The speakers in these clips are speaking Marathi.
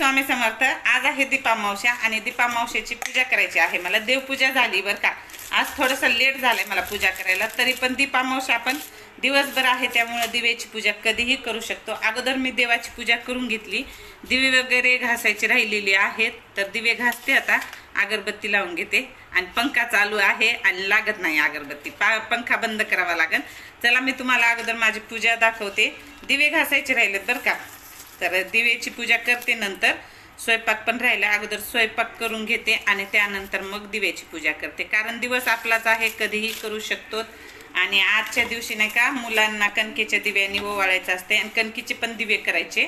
स्वामी समर्थ आज आहे दीपामावश्या आणि दीपामावश्याची पूजा करायची आहे. मला देवपूजा झाली बरं का. आज थोडंसं लेट झालंय मला पूजा करायला तरी पण दीपामावश्या आपण दिवसभर आहे त्यामुळे दिव्याची पूजा कधीही करू शकतो. अगोदर मी देवाची पूजा करून घेतली. दिवे वगैरे घासायची राहिलेली आहेत तर दिवे घासते आता. अगरबत्ती लावून घेते. आणि पंखा चालू आहे आणि लागत नाही अगरबत्ती. पा पंखा बंद करावा लागेल. चला मी तुम्हाला अगोदर माझी पूजा दाखवते. दिवे घासायचे राहिलेत बरं का. तर दिव्याची पूजा करते नंतर स्वयंपाक पण राहिला. अगोदर स्वयंपाक करून घेते आणि त्यानंतर मग दिव्याची पूजा करते. कारण दिवस आपलाच आहे कधीही करू शकतो. आणि आजच्या दिवशी नाही का मुलांना कणकेच्या दिव्याने ओवाळायचं असते आणि कणकीचे पण दिवे करायचे.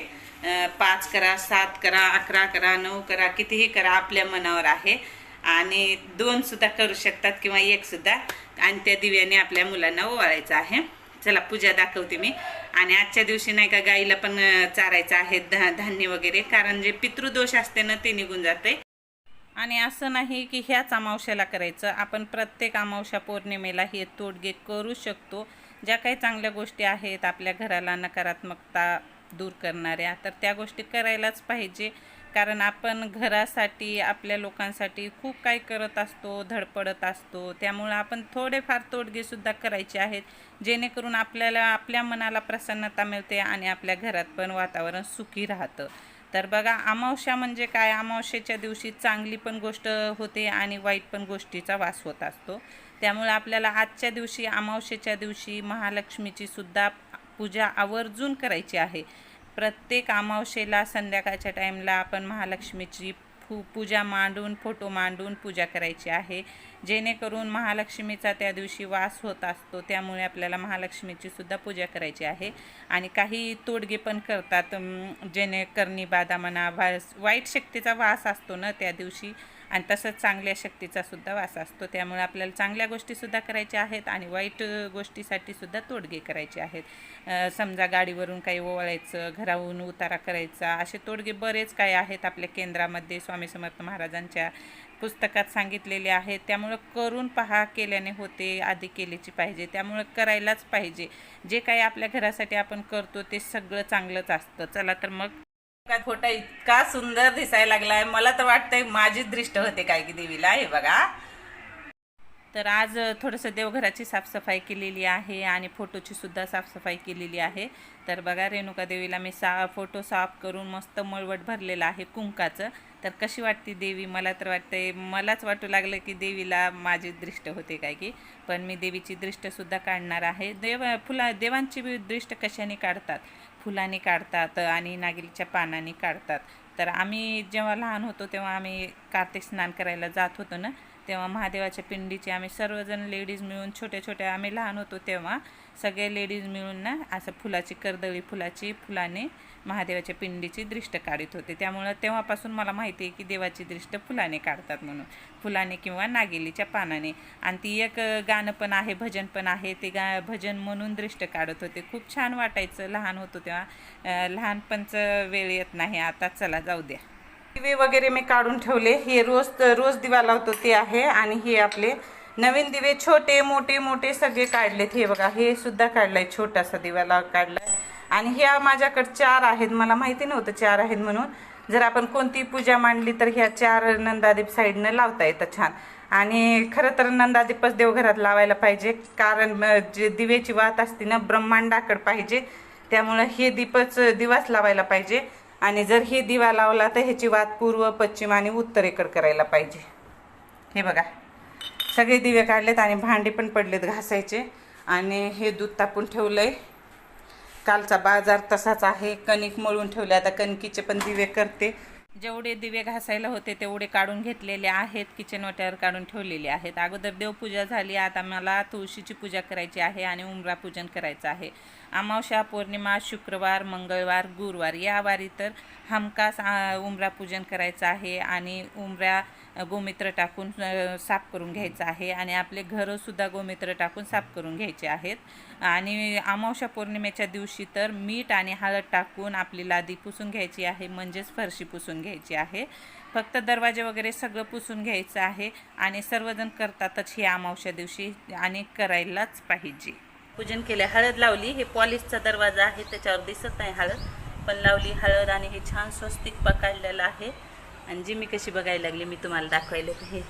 पाच करा सात करा अकरा करा नऊ करा कितीही करा आपल्या मनावर आहे. आणि दोन सुद्धा करू शकतात किंवा एक सुद्धा. आणि त्या दिव्याने आपल्या मुलांना ओवाळायचं आहे. चला पूजा दाखवते मी. आणि आजच्या दिवशी नाही का गाईला पण चारायचं आहे धा धान्य वगैरे. कारण जे पितृदोष असते ना ते निघून जाते. आणि असं नाही की ह्याच अमावश्याला करायचं. आपण प्रत्येक अमावश्या पौर्णिमेला हे तोडगे करू शकतो. ज्या काही चांगल्या गोष्टी आहेत आपल्या घराला नकारात्मकता दूर करणाऱ्या तर त्या गोष्टी करायलाच पाहिजे. कारण आपण घरासाठी आपल्या लोकांसाठी खूप काही करत असतो धडपडत असतो. त्यामुळं आपण थोडेफार तोडगेसुद्धा करायचे आहेत जेणेकरून आपल्याला आपल्या मनाला प्रसन्नता मिळते आणि आपल्या घरात पण वातावरण सुखी राहतं. तर बघा अमावस्या म्हणजे काय? अमावस्येच्या दिवशी चांगली पण गोष्ट होते आणि वाईट पण गोष्टीचा वास होत असतो. त्यामुळे आपल्याला आजच्या दिवशी अमावस्येच्या दिवशी महालक्ष्मीची सुद्धा पूजा आवर्जून करायची आहे. प्रत्येक अमावशेला संध्याकाळच्या टाईमला आपण महालक्ष्मीची फू पूजा मांडून फोटो मांडून पूजा करायची आहे. जेणेकरून महालक्ष्मीचा त्या दिवशी वास होत असतो त्यामुळे आपल्याला महालक्ष्मीची सुद्धा पूजा करायची आहे. आणि काही तोडगे पण करतात अम, जेणे करणी बाधा म्हणा वाईट शक्तीचा वास असतो ना त्या दिवशी आणि तसंच चांगल्या शक्तीचा सुद्धा वास असतो. त्यामुळे आपल्याला चांगल्या गोष्टीसुद्धा करायच्या आहेत आणि वाईट गोष्टीसाठी सुद्धा तोडगे करायचे आहेत. समजा गाडीवरून काही ओवाळायचं घराहून उतारा करायचा असे तोडगे बरेच काही आहेत आपल्या केंद्रामध्ये. स्वामी समर्थ महाराजांच्या पुस्तकात सांगितलेले आहेत. त्यामुळं करून पहा केल्याने होते आधी केलीची पाहिजे त्यामुळं करायलाच पाहिजे. जे काही आपल्या घरासाठी आपण करतो ते सगळं चांगलंच असतं. चला तर मग फोटो इतका सुंदर दिसायला लागलाय. मला तर वाटतंय माझीच दृष्ट होते काय की देवीला. हे बघा. तर आज थोडंसं देवघराची साफसफाई केलेली आहे आणि फोटोची सुद्धा साफसफाई केलेली आहे. तर बघा रेणुका देवीला मी सा फोटो साफ करून मस्त मळवट भरलेलं आहे कुंकाचं. तर कशी वाटते देवी? मला तर वाटते मलाच वाटू लागलं की देवीला माझी दृष्ट होते काय की पण मी देवीची दृष्टसुद्धा काढणार आहे. देव फुला देवांची दृष्ट कशाने काढतात? फुलाने काढतात आणि नागिलीच्या पानाने काढतात. तर आम्ही जेव्हा लहान होतो तेव्हा आम्ही कार्तिक स्नान करायला जात होतो ना तेव्हा महादेवाच्या पिंडीची आम्ही सर्वजण लेडीज मिळून छोट्या छोट्या आम्ही लहान होतो तेव्हा सगळे लेडीज मिळून ना असं फुलाची कर्दळी फुलाची फुलाने महादेवाच्या पिंडीची दृष्ट काढत होते. त्यामुळं तेव्हापासून मला माहिती आहे की देवाची दृष्ट फुलाने काढतात म्हणून. फुलाने किंवा नागेलीच्या पानाने. आणि ती एक गाणं पण आहे भजन पण आहे ते गा भजन म्हणून दृष्ट काढत होते. खूप छान वाटायचं लहान होतो तेव्हा. लहानपणचं वेळ येत नाही आता चला जाऊ द्या. दिवे वगैरे मी काढून ठेवले. हे रोज रोज दिवा लावतो ते आहे आणि हे आपले नवीन दिवे छोटे मोठे मोठे सगळे काढलेत. हे बघा हे सुद्धा काढलाय छोटासा दिवा लाव काढलाय. आणि ह्या माझ्याकडे चार आहेत. मला माहिती नव्हतं चार आहेत म्हणून. जर आपण कोणती पूजा मांडली तर ह्या चार नंदादीप साईडनं लावता येतं छान. आणि खरं तर नंदादीपच देवघरात लावायला पाहिजे. कारण जे दिवेची वात असते ना ब्रह्मांडाकडे पाहिजे. त्यामुळं हे दीपच दिवाच लावायला पाहिजे. आणि जर हे दिवा लावला तर ह्याची वात पूर्व पश्चिम आणि उत्तरेकडे करायला पाहिजे. हे बघा. सगळे दिवे काढलेत आणि भांडे पण पडलेत घासायचे. आणि हे दूध तापून ठेवलं आहे कालचा बाजार तसाच आहे. कणिक मळून ठेवले. आता कणकीचे पण दिवे करते. जेवढे दिवे घासायला होते तेवढे काढून घेतलेले आहेत. किचन वाट्यावर काढून ठेवलेले आहेत. अगोदर देवपूजा झाली आता मला तुळशीची पूजा करायची आहे आणि उमरा पूजन करायचं आहे. अमावस्या पौर्णिमा शुक्रवार मंगळवार गुरुवार या वारी तर हमखास आ, उमरा पूजन करायचं आहे आणि उमऱ्या गोमित्र टाकून साफ करून घ्यायचं आहे आणि आपले घरंसुद्धा गोमित्र टाकून साफ करून घ्यायचे आहेत. आणि अमावस्या पौर्णिमेच्या दिवशी तर मीठ आणि हळद टाकून आपली लादी पुसून घ्यायची आहे म्हणजेच फरशी पुसून घ्यायची आहे. फक्त दरवाजे वगैरे सगळं पुसून घ्यायचं आहे आणि सर्वजण करतातच ही अमावस्या दिवशी आणि करायलाच पाहिजे. पूजन केले हळद लावली हे पॉलिशचा दरवाजा आहे त्याच्यावर दिसत नाही हळद पण लावली हळद आणि हे छान स्वस्तिक पकडलेलं आहे. आणि जी मी कशी बघायला लागली मी तुम्हाला दाखवायला. हे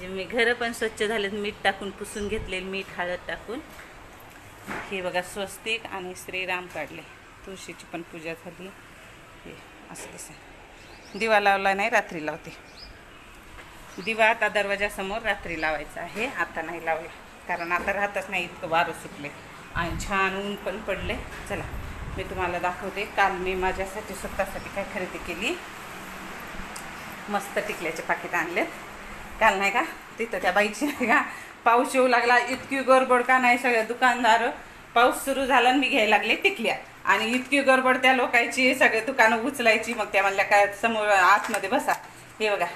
जे मी घरं पण स्वच्छ झालेत मीठ टाकून पुसून घेतले मीठ हळद टाकून. हे बघा स्वस्तिक आणि श्रीराम काढले. तुळशीची पण पूजा झाली. हे असं दिसेल. दिवा लावला नाही रात्री लावते. दिवा आता दरवाजासमोर रात्री लावायचा आहे आता नाही लावला. कारण आता राहतच नाही इतकं वारं सुटले. आणि छान ऊन पण पडले. चला मी तुम्हाला दाखवते. काल मी माझ्यासाठी स्वतःसाठी काय खरेदी केली? मस्त टिकल्याचे पाकिट आणलेत. काल नाही का? तिथं त्या बाईची नाही का? पाऊस येऊ लागला इतकी गडबड का नाही सगळ्या दुकानदार? पाऊस सुरू झाला आणि मी घ्यायला लागले टिकल्या. आणि इतकी गडबड त्या लोकायची सगळे दुकानं उचलायची मग त्या म्हणल्या काय समोर आतमध्ये बसा. हे बघा.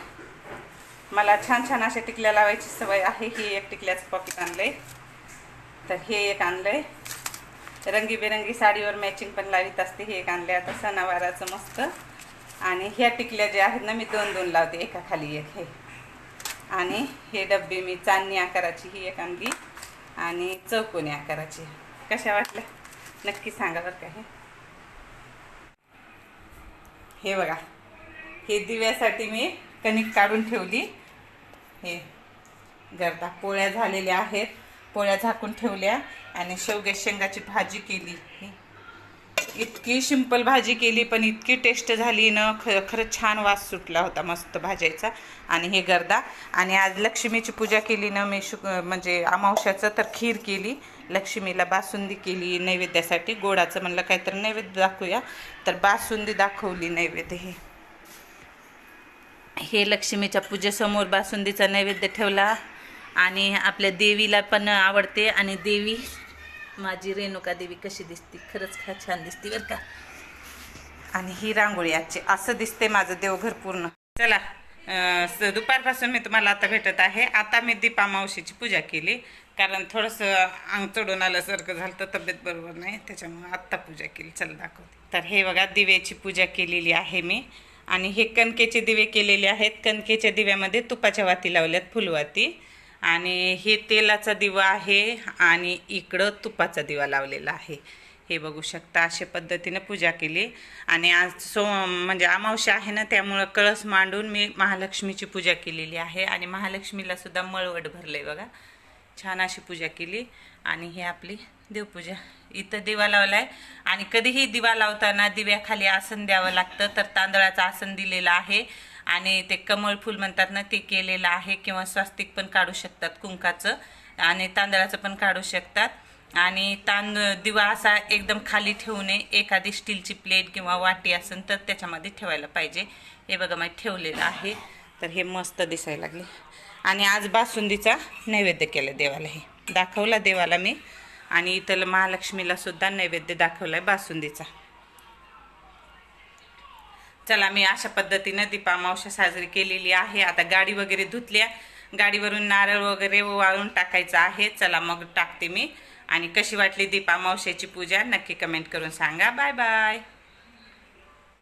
मला छान छान अशा टिकल्या लावायची सवय आहे. ही एक टिकल्याचं पॉकेट आणलंय. तर हे एक आणलंय. रंगीबेरंगी साडीवर मॅचिंग पण लावित असते. हे एक आणले आता सणावाराचं मस्त. आणि ह्या टिकल्या ज्या आहेत ना मी दोन दोन लावते. एका खाली एक हे. आणि हे डब्बे मी चांदणी आकाराची ही एक आणली. आणि चौकोनी आकाराची. कशा वाटल्या? नक्की सांगा बरं का हे. हे बघा हे दिव्यासाठी मी कणिक काढून ठेवली. हे गर्दा पोळ्या झालेल्या आहेत. पोळ्या झाकून ठेवल्या आणि शेवग्या शेंगाची भाजी केली. हे. इतकी सिंपल भाजी केली पण इतकी टेस्ट झाली ना ख खरंच छान वास सुटला होता मस्त भाज्याचा. आणि हे गर्दा. आणि आज लक्ष्मीची पूजा केली ना मी शुक म्हणजे अमावश्याचं तर खीर केली लक्ष्मीला बासुंदी केली नैवेद्यासाठी. गोडाचं म्हणलं काहीतरी नैवेद्य दाखवूया. तर बासुंदी दाखवली नैवेद्य हे. हे लक्ष्मीच्या पूजेसमोर बासुंदीचा नैवेद्य ठेवला. आणि आपल्या देवीला पण आवडते. आणि देवी माझी रेणुका देवी कशी दिसते? खरंच खा छान दिसते बरं का. आणि ही रांगोळी आजची. असं दिसते माझं देवघर पूर्ण. चला स- दुपारपासून मी तुम्हाला आता भेटत आहे. आता मी दीपा मावशीची पूजा केली. कारण थोडंसं अंग चढून आल्यासारखं झालं तर तब्येत बरोबर नाही. त्याच्यामुळे आत्ता पूजा केली. चल दाखवते. तर हे बघा दिव्याची पूजा केलेली आहे मी. आणि हे कणकेचे दिवे केलेले आहेत. कणकेच्या दिव्यामध्ये तुपाच्या वाती लावल्यात फुलवाती. आणि हे तेलाचा दिवा आहे आणि इकडं तुपाचा दिवा लावलेला आहे. हे बघू शकता अशा पद्धतीने पूजा केली. आणि आज सो म्हणजे अमावश्या आहे ना त्यामुळं कळस मांडून मी महालक्ष्मीची पूजा केलेली आहे. आणि महालक्ष्मीला सुद्धा मळवट भरलंय बघा. छान अशी पूजा केली. आणि ही आपली देवपूजा. इथं दिवा लावलाय. आणि कधीही दिवा लावताना दिव्याखाली आसन द्यावं लागतं तर तांदळाचं आसन दिलेलं आहे. आणि ते कमळ फूल म्हणतात ना ते केलेलं आहे किंवा स्वास्तिक पण काढू शकतात कुंकाचं. आणि तांदळाचं पण काढू शकतात. आणि तांदूळ दिवा असा एकदम खाली ठेवू नये एखादी स्टीलची प्लेट किंवा वाटी असेल तर त्याच्यामध्ये ठेवायला पाहिजे. हे बघा मी ठेवलेलं आहे. तर हे मस्त दिसायला लागले. आणि आज बासुंदीचा नैवेद्य केलं देवाला हे. दाखवला देवाला मी. आणि इथलं महालक्ष्मीला सुद्धा नैवेद्य आहे बासुंदीचा. चला मी अशा पद्धतीनं दीपामावशा साजरी केलेली आहे. आता गाडी वगैरे धुतल्या. गाडीवरून नारळ वगैरे वाळून टाकायचं आहे. चला मग टाकते मी. आणि कशी वाटली दीपामावश्याची पूजा नक्की कमेंट करून सांगा. Bye bye